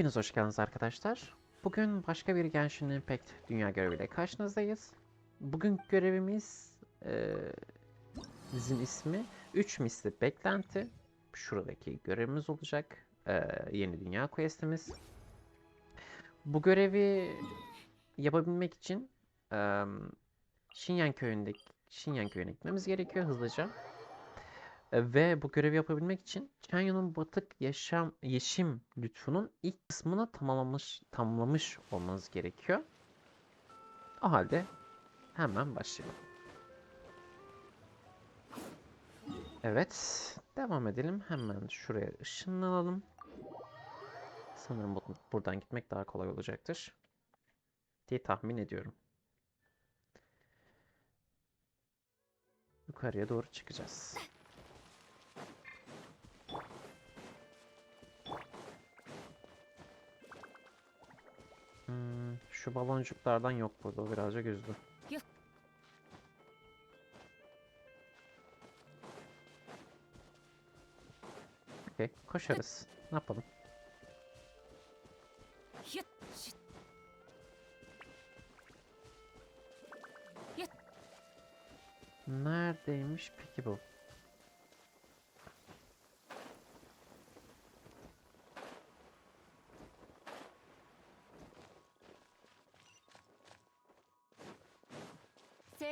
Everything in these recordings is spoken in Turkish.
Hepiniz hoş geldiniz arkadaşlar. Bugün başka bir Genshin Impact dünya göreviyle karşınızdayız. Bugün görevimiz eee bizim ismi 3 misli beklenti. Şuradaki görevimiz olacak. Eee, yeni dünya questimiz. Bu görevi yapabilmek için eee Shinyan köyündeki Shinyan köyüne gitmemiz gerekiyor hızlıca. E, Ve bu görevi yapabilmek için Chanyon'un batık yaşam yeşim lütfunun ilk kısmını tamamlamış tamamlamış olmanız gerekiyor. O halde hemen başlayalım. Evet, devam edelim. Hemen şuraya ışınlanalım. Sanırım bu- buradan gitmek daha kolay olacaktır diye tahmin ediyorum. Yukarıya doğru çıkacağız. Şu baloncuklardan yok burada. O birazcık üzdü. Okey. Koşarız. Ne yapalım? Neredeymiş peki bu?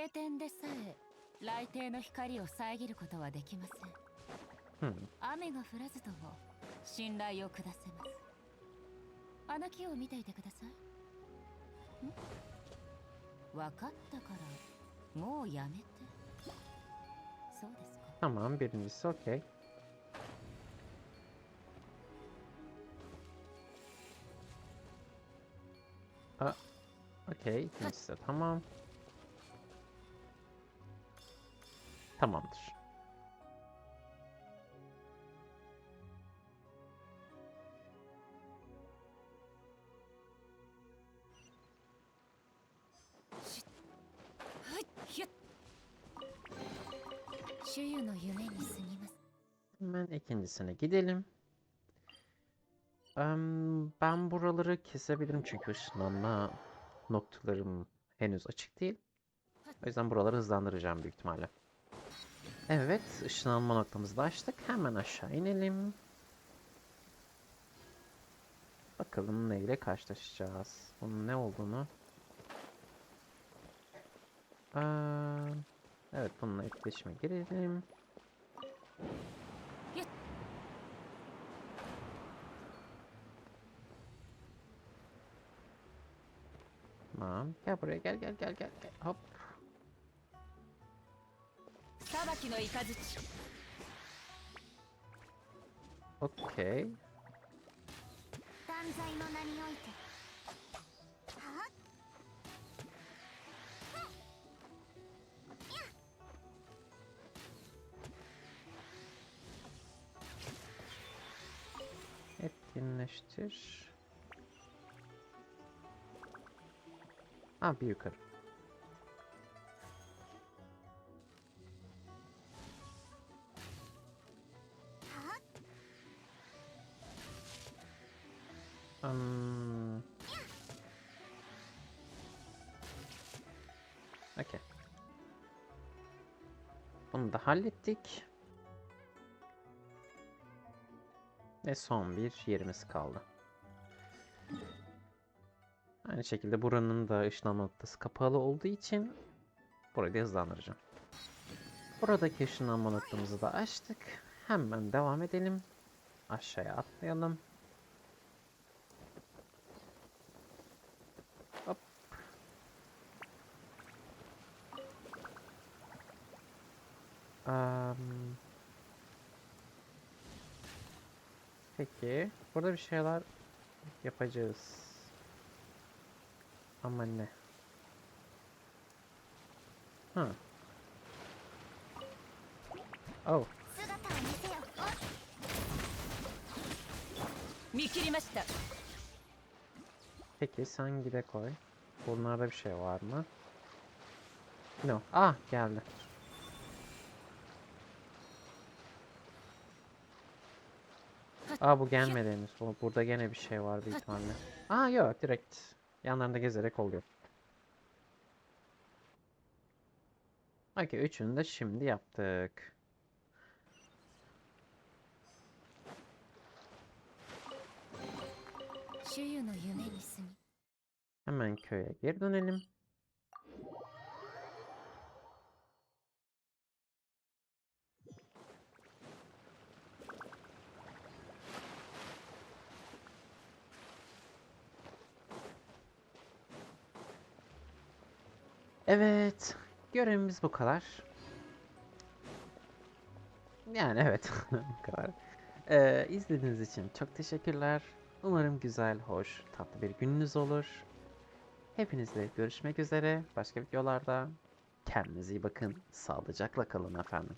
晴天でさえ雷帝の光を遮ることはできません。Hmm, 雨が降らずとも信頼を下せます。あの木を見ていてください。ん？分かったからもうやめて。そうですか。tamam birincisi okey. Aa, okey ikincisi de tamam. Tamamdır. Hemen ikincisine gidelim. Ben buraları kesebilirim çünkü ışınlanma noktalarım henüz açık değil. O yüzden buraları hızlandıracağım büyük ihtimalle. Evet, ışınlanma noktamızı da açtık. Hemen aşağı inelim. Bakalım neyle karşılaşacağız. Bunun ne olduğunu. Aa, evet, bununla etkileşime girelim. Tamam. Gel buraya gel gel gel gel. Hop. Okey. Etkinleştir. Ha bir yukarı. Hmm. Okey. Bunu da hallettik. Ve son bir yerimiz kaldı. Aynı şekilde buranın da ışınlanma noktası kapalı olduğu için burayı da hızlandıracağım. Buradaki ışınlanma noktamızı da açtık. Hemen devam edelim. Aşağıya atlayalım. Peki. Burada bir şeyler yapacağız. Ama ne? Ha. Oh. 姿を見せよ見切りました Peki sen gide koy. Bunlarda bir şey var mı? No. Ah geldi. Aa bu gelmedi henüz. Burada gene bir şey var büyük ihtimalle. Aa yok direkt yanlarında gezerek oluyor. Okey üçünü de şimdi yaptık. Hemen köye geri dönelim. Evet, görevimiz bu kadar. Yani evet, bu kadar. Ee, izlediğiniz için çok teşekkürler. Umarım güzel, hoş, tatlı bir gününüz olur. Hepinizle görüşmek üzere başka videolarda. Kendinize iyi bakın. Sağlıcakla kalın efendim.